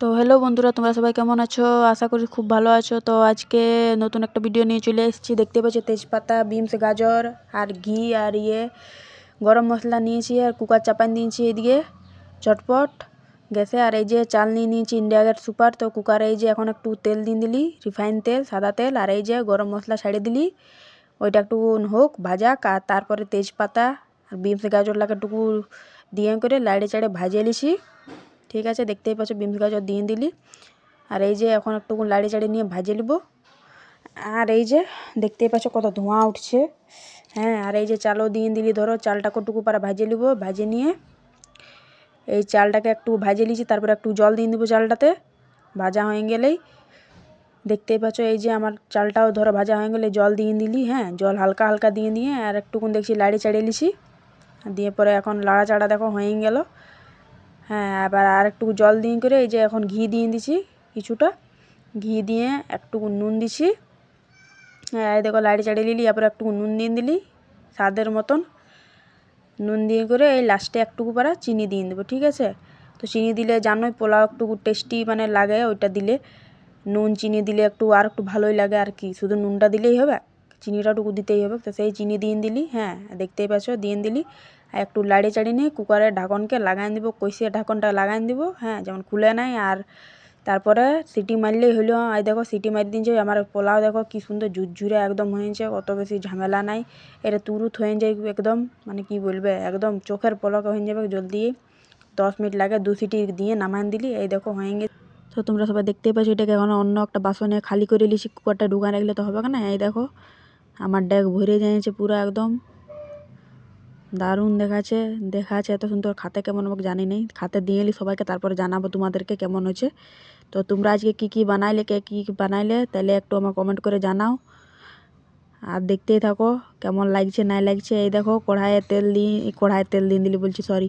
তো হ্যালো বন্ধুরা, তোমরা সবাই কেমন আছো? আশা করি খুব ভালো আছো। তো আজকে নতুন একটা ভিডিও নিয়ে চলে এসেছি। দেখতে পাচ্ছি, তেজপাতা বিমস গাজর আর ঘি আর ইয়ে। গরম মশলা নিয়েছি আর কুকার চাপান দিয়েছি এদিকে। চটপট। গ্যাসে আর এই যে চাল নিয়ে নিয়েছি ইন্ডিয়া গেট সুপার তো কুকারে এই যে এখন একটু তেল দিয়ে দিলি রিফাইন তেল, সাদা তেল আর এই যে গরম মশলা ছাড়িয়ে দিলি। ওইটা একটু হোক, ভাজাক আর তারপরে তেজপাতা আর বিমস গাজর লাগাটুকু দিয়ে করে লাড়ে চাড়ে ভাজিয়ে লিছি ঠিক আছে, দেখতেই পাচ্ছ বিমস গাজর দিয়ে দিলি। আর এই যে এখন একটু লাড়ি চাড়ি নিয়ে ভাজে নিব। আর এই যে দেখতেই পাচ্ছ কত ধোঁয়া উঠছে। হ্যাঁ আর এই যে চালও দিয়ে দিলি, ধরো চালটা কটুকু পারা ভাজে নিব, ভাজে নিয়ে এই চালটাকে একটু ভাজে নিয়েছি, তারপর একটু জল দিয়ে দিব চালটাতে। ভাজা হয়ে গেলেই দেখতেই পাচ্ছ এই যে আমার চালটাও ধরো ভাজা হয়ে গেলে জল দিয়ে দিলি হ্যাঁ জল হালকা হালকা দিয়ে দিয়ে আর একটুকুন দেখছি লাড়ি চাড়িয়ে নিছি। দিয়ে পরে এখন লাড়া চাড়া দেখো হয়ে গেল। হ্যাঁ এবার আর একটু জল দিয়ে করে এই যে এখন ঘি দিয়ে দিছি কিছুটা। ঘি দিয়ে একটু নুন দিছি। হ্যাঁ দেখো লাড়ি চাড়িয়ে নিলি এরপর একটু নুন দিয়ে দিলি, স্বাদের মতন। নুন দিয়ে করে এই লাস্টে একটুকু পারা চিনি দিয়ে দেবো, ঠিক আছে? তো চিনি দিলে জানোই পোলাও একটু টেস্টি মানে লাগে, ওইটা দিলে নুন, চিনি দিলে একটু আর একটু ভালোই লাগে আর কি, শুধু নুনটা দিলেই হবে? চিনিটাটুকু দিতেই হবে। তো সেই চিনি দিয়ে দিলি হ্যাঁ দেখতেই পাচ্ছ, দিয়ে দিলি। আর একটু লাড়ি চাড়ি নিয়ে কুকারের ঢাকনকে লাগাই দিব কষিয়ে ঢাকনটা লাগাই দিব হ্যাঁ যেমন খুলে নাই। আর তারপরে সিটি মারলেই হইল এই দেখো, সিটি মারি দিনছে আমার পোলাও দেখো, কি সুন্দর ঝুরঝুরে একদম হয়েছে অত বেশি ঝামেলা নাই। এটা তুরুত হয়ে যায় একদম মানে কি বলবে, একদম চোখের পলক হয়ে যাবে জলদি। দশ মিনিট লাগে দু সিটি দিয়ে নামান দিলি, এই দেখো হয়ে গেছে। তো তোমরা সবাই দেখতেই পাচ্ছ, এটাকে এখন অন্য একটা বাসনে খালি করে লিছি কুকারটা ঢুকা রাখলে তো হবে না, এই দেখো। আমার ড্যাক ভরে যাইছে পুরো একদম। দারুণ দেখাচ্ছে দেখাচ্ছে এত সুন্দর খাতে কেমন আমাকে জানি নেই। খাতে দিয়ে এলি সবাইকে, তারপরে জানাব তোমাদেরকে কেমন হয়েছে। তো তোমরা আজকে কি কি বানাইলে, কে কী কী বানাইলে, তাহলে একটু আমার কমেন্ট করে জানাও। আর দেখতেই থাকো, কেমন লাগছে নাই লাগছে। এই দেখো, কড়াইয়ে তেল দিই কড়াইয়ে তেল দিয়ে দিলি বলছি সরি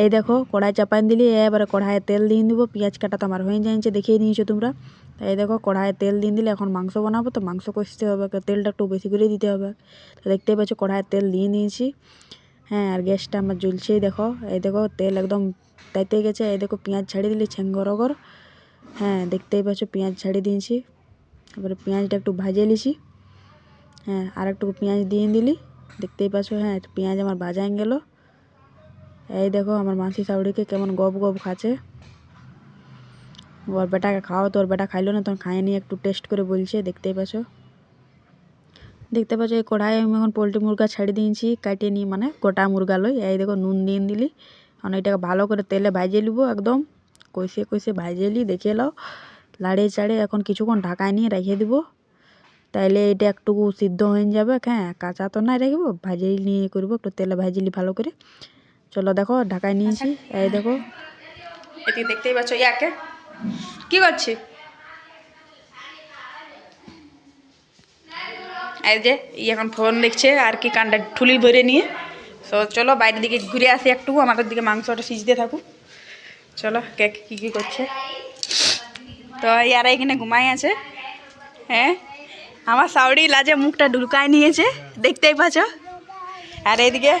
এই দেখো, কড়াই চাপাই দিলি, এবারে কড়াইয়ে তেল দিয়ে দিব, পেঁয়াজ কাটা তো আমার হয়ে যাচ্ছে দেখিয়ে নিয়েছো তোমরা। এই দেখো, কড়াইয়ে তেল দিয়ে দিলে এখন মাংস বানাবো, তো মাংস কষতে হবে তেলটা একটু বেশি করে দিতে হবে। তো দেখতেই পাচ্ছ, কড়াইয়ে তেল দিয়ে নিয়েছি হ্যাঁ আর গ্যাসটা আমার জ্বলছেই দেখো, এই দেখো, তেল একদম তাইতে গেছে, এই দেখো, পেঁয়াজ ছাড়িয়ে দিলি ছেঙ্গরগর হ্যাঁ দেখতেই পাচ্ছ, পেঁয়াজ ছাড়িয়ে দিয়েছি। তারপরে পেঁয়াজটা একটু ভাজে নিছি। হ্যাঁ আর একটু পেঁয়াজ দিয়ে দিলি। দেখতেই পাচ্ছ হ্যাঁ পেঁয়াজ আমার ভাজাই গেল। এই দেখো, আমার মাসি শাউড়িকে কেমন গপ গপ খাচ্ছে। ওর বেটাকে খাও তোর বেটা খাইলো না, তখন খাইয়ে নিয়ে একটু টেস্ট করে বলছে, দেখতেই পাচ্ছ। দেখতে পাচ্ছ, এই কড়াই আমি এখন পোলট্রি মুরগা ছেড়ে দিয়েছি কাটিয়ে নিয়ে মানে গোটা মুরগা লই। এই দেখো, নুন দিয়ে দিলি। এখন এটাকে ভালো করে তেলে ভাজিয়ে নিব একদম। কষে কষে ভাজিয়ে নি দেখে নাও। লাড়িয়ে চাড়িয়ে এখন কিছুক্ষণ ঢাকায় নিয়ে রেখে দিব। তাইলে এটা একটু সিদ্ধ হয়ে যাবে। হ্যাঁ কাঁচা তো নাই রাখব ভাজি নিয়ে করব, একটু তেলে ভাজিলি ভালো করে। চলো দেখো, ঢাকায় নিয়েছি। এই দেখো। এটি দেখতেই পাচ্ছ ইয়াকে কি? করছি? এই যে এখন ফোন দেখছে, আর কি কানটা ঠুলি ভরে নিয়ে। তো চলো, বাইরের দিকে ঘুরে আসি একটু আমাদের দিকে মাংসটা সিজতে থাকুক। চলো, কে কী কী করছে? তো ইয়ারা এখানে ঘুমাই আছে। হ্যাঁ? আমার সাউরি লাজে মুখটা ঢুকায় নিয়েছে, দেখতেই পাচ্ছ? আর এইদিকে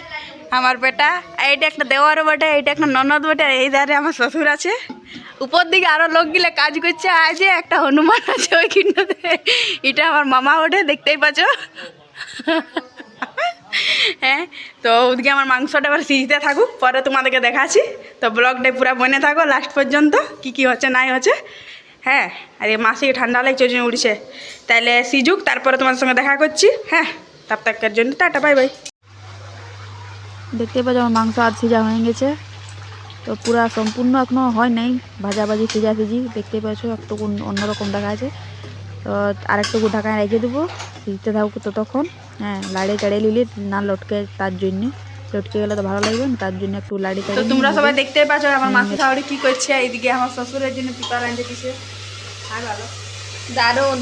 আমার বেটা, এইটা একটা দেওয়ারও বটে, এইটা একটা ননদ বটে এই ধারে আমার শ্বশুর আছে। উপর দিকে আরও লোক গিলে কাজ করছে, আজ একটা হনুমান আছে ওই কিনতে এটা আমার মামা ওঠে দেখতেই পাচ্ছ? হ্যাঁ তো ওদিকে আমার মাংসটা এবার সিজতে থাকুক, পরে তোমাদেরকে দেখাচ্ছি। তো ব্লগটাই পুরো বনে থাকো লাস্ট পর্যন্ত, কি কি হচ্ছে, নাই হচ্ছে। হ্যাঁ আর এই মাসে ঠান্ডা লাগছে ওই জন্য উঠছে। তাহলে সিজুক তারপরে তোমার সঙ্গে দেখা করছি হ্যাঁ? তাপ তাকের জন্য টাটা বাই বাই। দেখতে পাচ্ছ আমার মাংস আর সিজা হয়ে গেছে। তো পুরা সম্পূর্ণ এখনও হয় নাই ভাজাভাজি সিজা সিজি দেখতে পাচ্ছ একটু অন্যরকম দেখা আছে। তো আরেকটুকু ঢাকায় রেখে দেবো সিজতে থাকুক ততক্ষণ হ্যাঁ লাড়িয়ে চাড়িয়ে নিলে না লটকে তার জন্য। লটকে গেলে তো ভালো লাগবে না তার জন্য একটু লাড়ি তোমরা সবাই দেখতে পাচ্ছ আমার মাসি শাওড়ি কি করছে এইদিকে আমার শ্বশুরের জন্য পিপার আনতে দিছে। ভালো।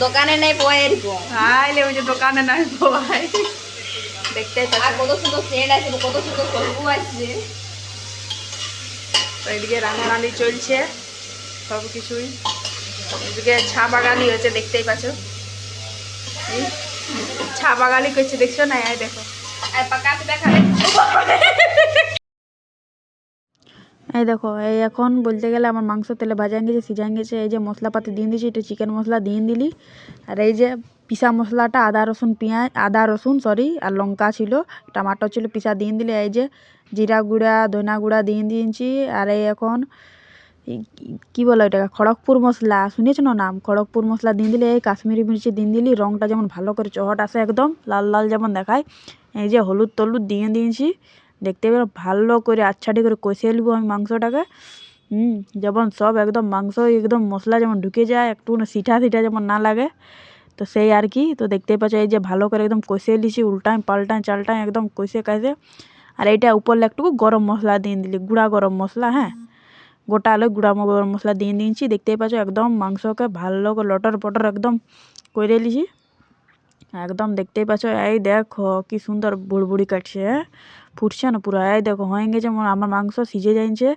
দোকানে নেই পোয়া এরকম। আইলে ওই যে দোকানে নাই ভাই দেখতে আর কত সুন্দর সেন্ট আছে কত সুন্দর খুশবু আসছে তো এদিকে রান্নালি চলছে সব কিছুই এদিকে ছা বাগালি হচ্ছে দেখতেই পাচ্ছ। ছা বাগালি করছে দেখছ না? দেখো। আর পাকাতে দেখাবে এই দেখো, এই এখন বলতে গেলে আমার মাংস তেলে ভাজা গেছে সিজান গেছে। এই যে মশলাপাতি দিয়ে দিয়েছি এটা চিকেন মশলা দিয়ে দিলি। আর এই যে পিসা মশলাটা, আদা, রসুন, পেঁয়াজ, আদা, রসুন সরি আর লঙ্কা ছিল টমাটো ছিল, পিসা দিয়ে দিলে। এই যে জিরা গুঁড়া, ধনা গুঁড়া দিয়ে দিয়েছি। আর এই এখন কি- বলে ওটাকে খড়গপুর মশলা, শুনেছ না নাম? খড়গপুর মশলা দিয়ে দিলে, এই কাশ্মীরি মির্চি দিয়ে দিলি রঙটা যেমন ভালো করে চহট আসে একদম, লাল লাল যেমন দেখায়। এই যে হলুদ টলুদ দিয়ে দিয়েছি। দেখতে পেলে ভালো করে আচ্ছাটি করে কষিয়ে নেব আমি মাংসটাকে। হুম যেমন সব একদম মাংস একদম মশলা যেমন ঢুকে যায় একটু সিঠা সিঠা যেমন না লাগে, তো সেই আর কি। তো দেখতেই পাচ্ছ এই যে ভালো করে একদম কষিয়ে নিছি, উল্টায় পাল্টায় চালটায় একদম কষে কাষে আর এইটা উপরলে একটু গরম মশলা দিয়ে দিলি, গুঁড়া গরম মশলা হ্যাঁ? গোটা আলু গুঁড়া গরম মশলা দিয়ে দিয়েছি। দেখতেই পাচ্ছ একদম মাংসকে ভালো করে লটর পটর একদম করে নিছি। একদম দেখতেই পাচ্ছ, এই দেখো কি সুন্দর বুড়বুড়ি কাটছে হ্যাঁ? ফুটছে না পুরো এই দেখো হয়ে গেছে আমার আমার মাংস সিজে যাইছে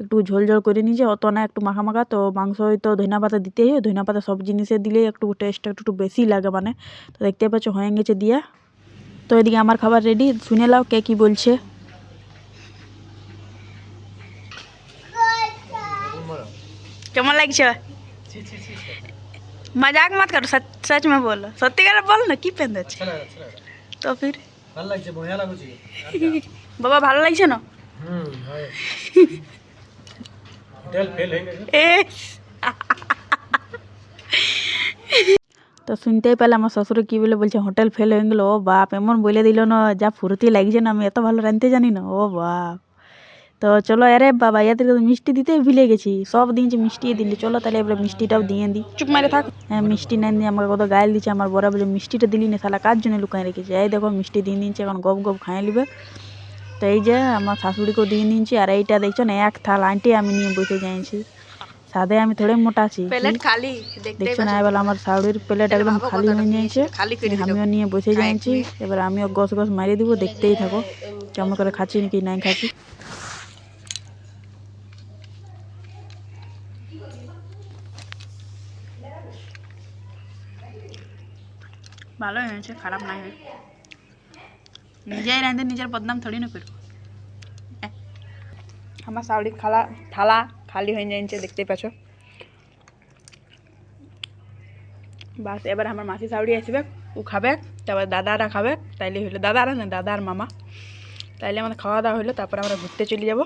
একটু ঝোল ঝোল করে নিয়েছে অত না একটু মাখা মাখা তো মাংস হয়তো ধনিয়া পাতা দিতেই হয় ধনিয়া পাতা সব জিনিসে দিলেই একটু টেস্টটা একটু একটু বেশি লাগে মানে তো দেখতে পাচ্ছ হয়ে গেছে দিয়া তো এদিকে আমার খাবার রেডি শুনে নাও কে কি বলছে কেমন লাগছে मजाक मत करो सच सच में बोलो सत्य कर बोल ना কি পেন আছে তো ফির ভালো লাগছে লাগুছে। বাবা ভালো লাগছে না? হুম হোটেল ফেল হয়ে গেছে। এ। তো শুনতেই পেলে আমার শ্বশুর কি বলে বলছে হোটেল ফেল হয়ে গেলো ও বাপ এমন বলে দিল না যা ফুর্তি লাগছে না আমি এত ভালো রাঁধতে জানি না ও বাপ। তো চলো আরে বাবা ইয়াদেরকে তো মিষ্টি দিতে ভুলে গেছি। সব দিন যে মিষ্টি দিলি। চলো তাহলে এবারে মিষ্টিটাও দিয়ে দিই। চুপ মারে থাক। হ্যাঁ মিষ্টি নাই দিয়ে আমাকে কত গায়ে দিচ্ছে। আমার বড় বলে মিষ্টিটা দিলি না শালা কার জন্য লুকায় রেখেছে? এই দেখো মিষ্টি দিয়ে দিচ্ছে এখন গপ গপ খাই নিবে। তো এই যে আমার শাশুড়িকেও দিয়ে নিয়েছি আর এইটা দেখছ না এক থাল আন্টি আমি নিয়ে বসে যাইছি। সাদে আমি থোড়ে মোটা আছি। প্লেট খালি দেখছ না এবার আমার শাড়ির প্লেট একদম খালি হয়ে নিয়েছে আমিও নিয়ে বসে যাচ্ছি এবার আমিও গস গস মারিয়ে দিব দেখতেই থাকো। কেমন করে খাচ্ছি নাকি নাই খাচ্ছি। ভালো হয়েছে খারাপ নাই হয় নিজেই রাঁধে নিজের বদনাম থোড়ি না করব এহ, আমার শাড়ির খালা থালা খালি হয়ে যাচ্ছে দেখতেই পাচ্ছ বাস এবার আমার মাসি শাউরি আসবে ও খাবে তারপর দাদারা খাবে তাইলে হইল দাদারা না দাদা আর মামা তাইলে আমাদের খাওয়া দাওয়া হইল তারপর আমরা ঘুরতে চলে যাব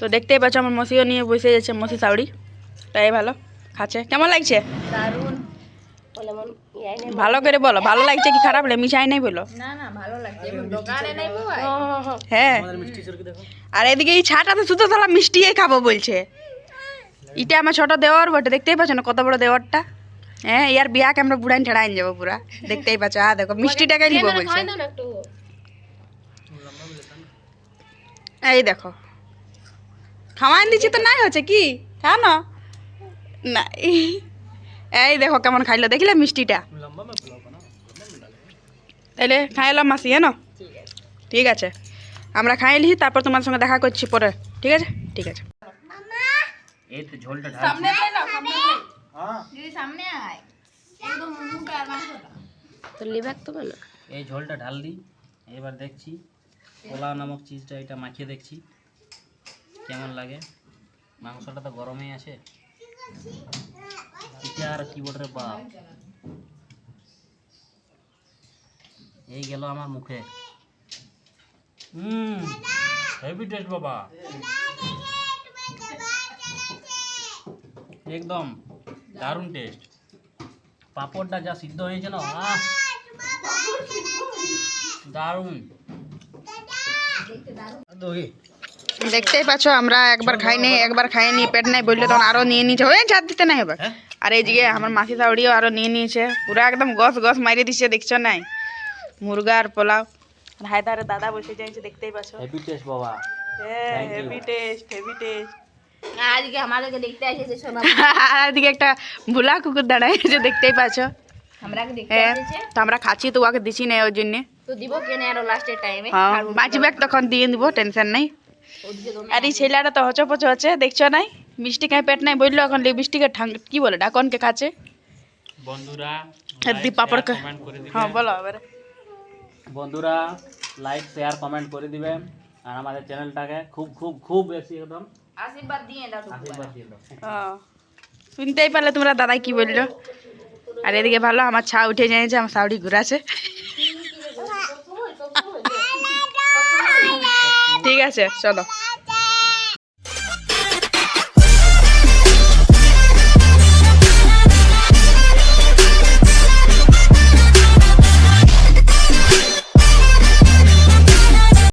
তো দেখতেই পাচ্ছ আমার মসিও নিয়ে বসে যাচ্ছে মসি শাউরি তাই ভালো খাচ্ছে? কেমন লাগছে? ভালো করে বলো। ভালো লাগছে কি খারাপ? লাগে মিশাই নাই বলো। না না ভালো লাগছে। দোকানে নাই পাওয়া হ্যাঁ। মিষ্টি আর এদিকে এই ছাটা তো শুধু তাহলে মিষ্টিই খাব বলছে। এটা আমার ছোট দেওয়ার বটে দেখতেই পাচ্ছ না কত বড় দেওয়ারটা? হ্যাঁ ইয়ার বিয়াকে আমরা বুড়াইন ঠেড়াইন যাব পুরা। দেখতেই পাচ্ছ হ্যাঁ দেখো মিষ্টিটাকে নিব বলছে। এই দেখো। খাওয়াইন দিচ্ছি তো নাই হচ্ছে কি? হ্যাঁ না না এই দেখো কেমন খাইলো দেখিলে মিষ্টিটা? লম্বা মে ফুলাও তাইলে খাইলাম মাসি হ্যাঁ ঠিক আছে। আমরা খাই খাইলি তারপর তোমার সঙ্গে দেখা করছি পরে। ঠিক আছে? ঠিক আছে। এই তো ঝোলটা ঢাল সামনে সামনে হ্যাঁ। দিদি সামনে আয়। একদম মুখটা আর মাংসটা। তো লিভার তো এই ঝোলটা ঢাল দিই এবার দেখছি। পোলাও নামক চিজটা এটা মাখিয়ে দেখছি। কেমন লাগে? মাংসটা তো গরমেই আছে। বাপ। এই গেল আমার মুখে। হুম হেভি টেস্ট বাবা। একদম দারুণ টেস্ট পাঁপড়টা যা সিদ্ধ হয়েছে না আহ দারুণ। দেখতেই পাচ্ছ আমরা একবার খাইনি একবার খাইনি পেট নাই বললে তখন আরও নিয়ে নিয়েছে। ওই চার দিতে নাই হবে হ্যাঁ? আর এইদিকে আমার মাসি শাউরিও আরও নিয়ে নিয়েছে। পুরো একদম গস গস মারিয়ে দিচ্ছে দেখছ নাই? মুরগা আর পোলাও। আর হায়দারে দাদা বসে যাইছে দেখতেই পাচ্ছ। হেভি টেস্ট বাবা। হ্যাঁ. হেভি টেস্ট হেভি টেস্ট আজকে আমাদেরকে দেখতে সোনা একটা ভুলা কুকুর দাঁড়ায় আছে দেখতেই পাচ্ছ। আমরাকে দেখতে হ্যাঁ তো আমরা খাচ্ছি তো ওকে দিছি না ওর জন্য। তো দিব কেন আরও লাস্টের টাইমে হ্যাঁ বাঁচবে তখন দিয়ে দিব টেনশন নাই। আর এই ছেলেটা তো হচপচ হচ্ছে দেখছ নাই? মিষ্টি খাই পেট নাই বলল এখন লিপস্টিকে ঠাং কি বলে ডাকনকে খাচ্ছে বন্ধুরা আর দি পাপড় কা- হ্যাঁ বলো এবারে। বন্ধুরা লাইক শেয়ার কমেন্ট করে দিবেন। আর আমাদের চ্যানেলটাকে খুব খুব খুব বেশি একদম আশীর্বাদ দিয়ে দাও আশীর্বাদ দিয়ে দাও। ও শুনতেই পারলে তোমরা দাদাই কি বলল? আর এদিকে ভালো আমার ছা উঠে যাইছে আমার শাউরি ঘুরাছে ঠিক আছে চলো।